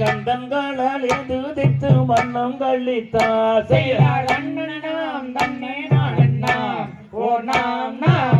கந்தன்களாலித்து மன்னம் கள்ளித்தா செய்யார் அண்ணனாம் தன்னை நான் நாம் ஓ நாம் நாம்.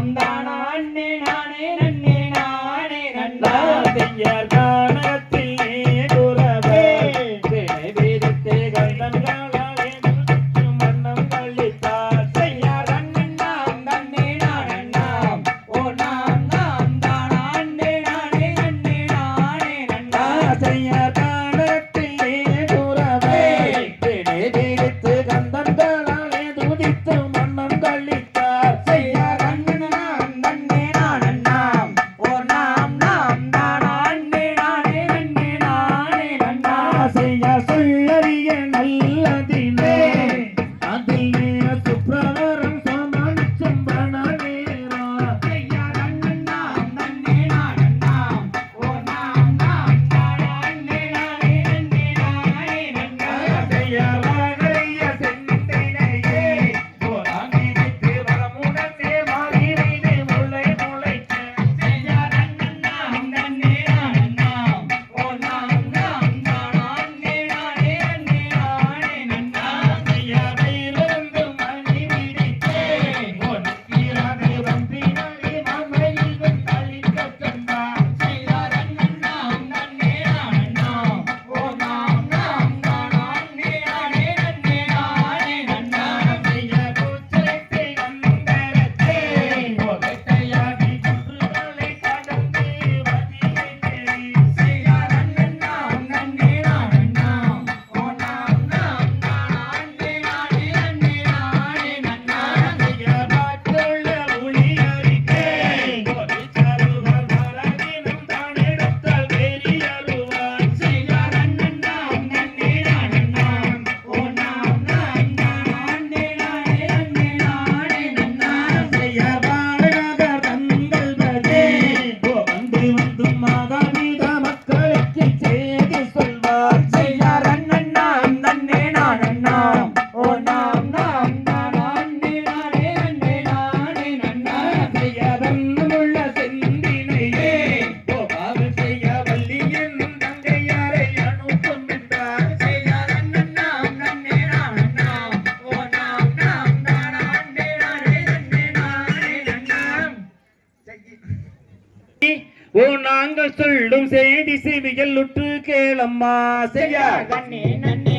நாங்கள் சொல்லும் செய்தி செவியல் உற்று கேளம்மா. செய்யா. கண்ணே நன்னே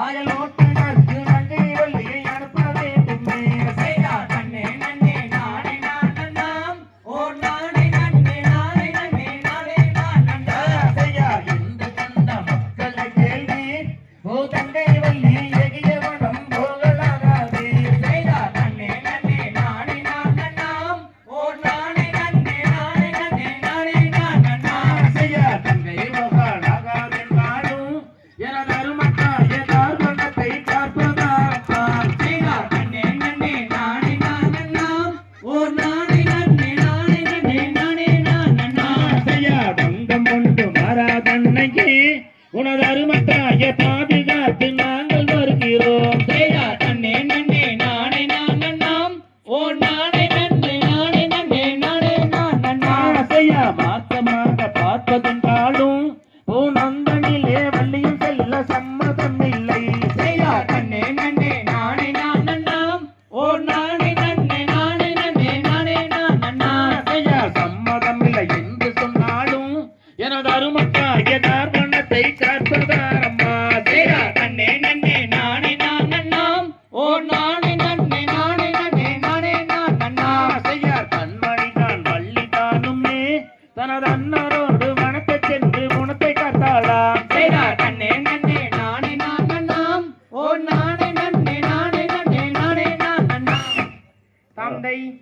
Olha, louco.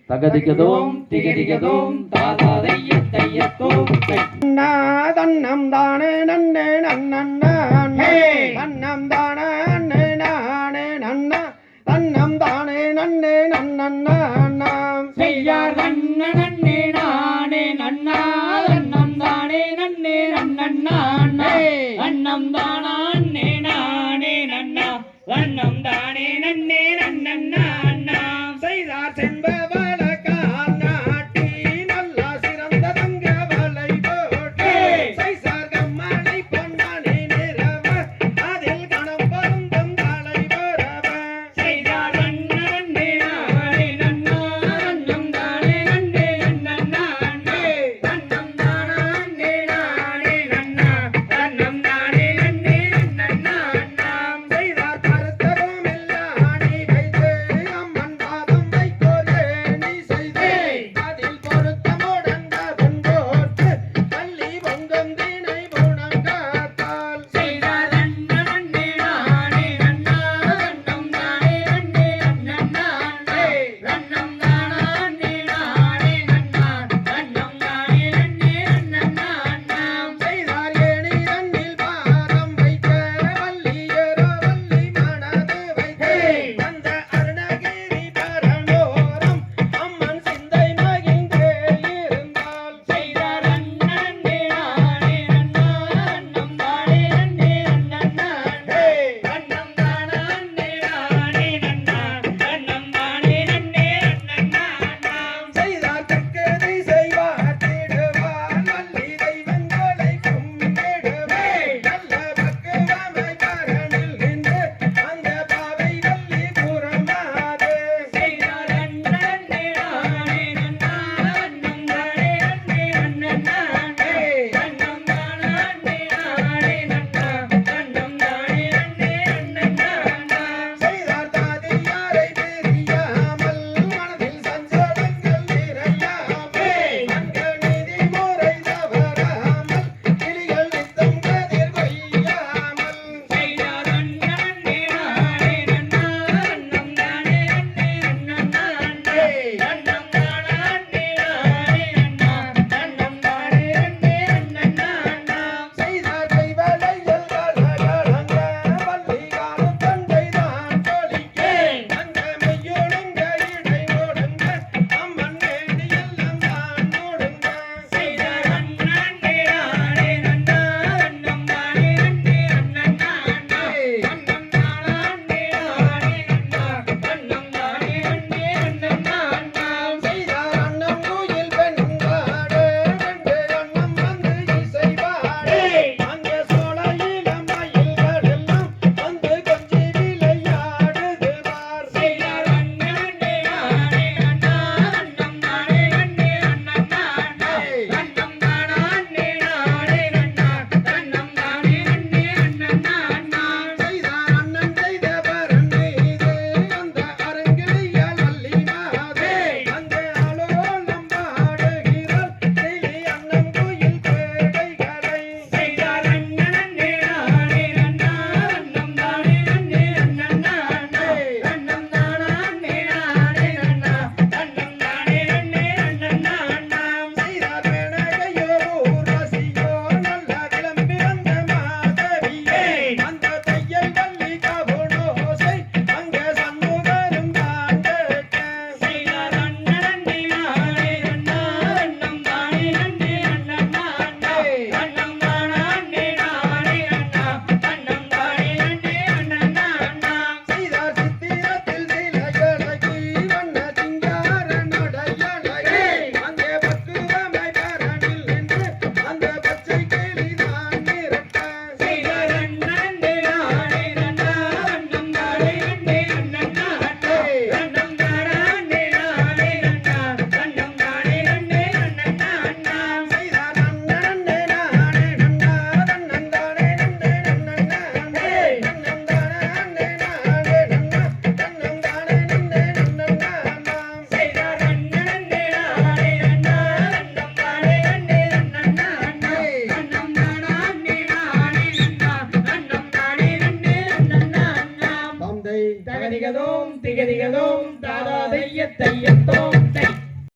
தகதிகதோம் திகதிகதோம் தாதாதையத்தையத்தோம் அண்ணா தன்னம் தானே நன்னே நன்னண்ணா தன்னம் தானே அண்ணே நானே நன்னா.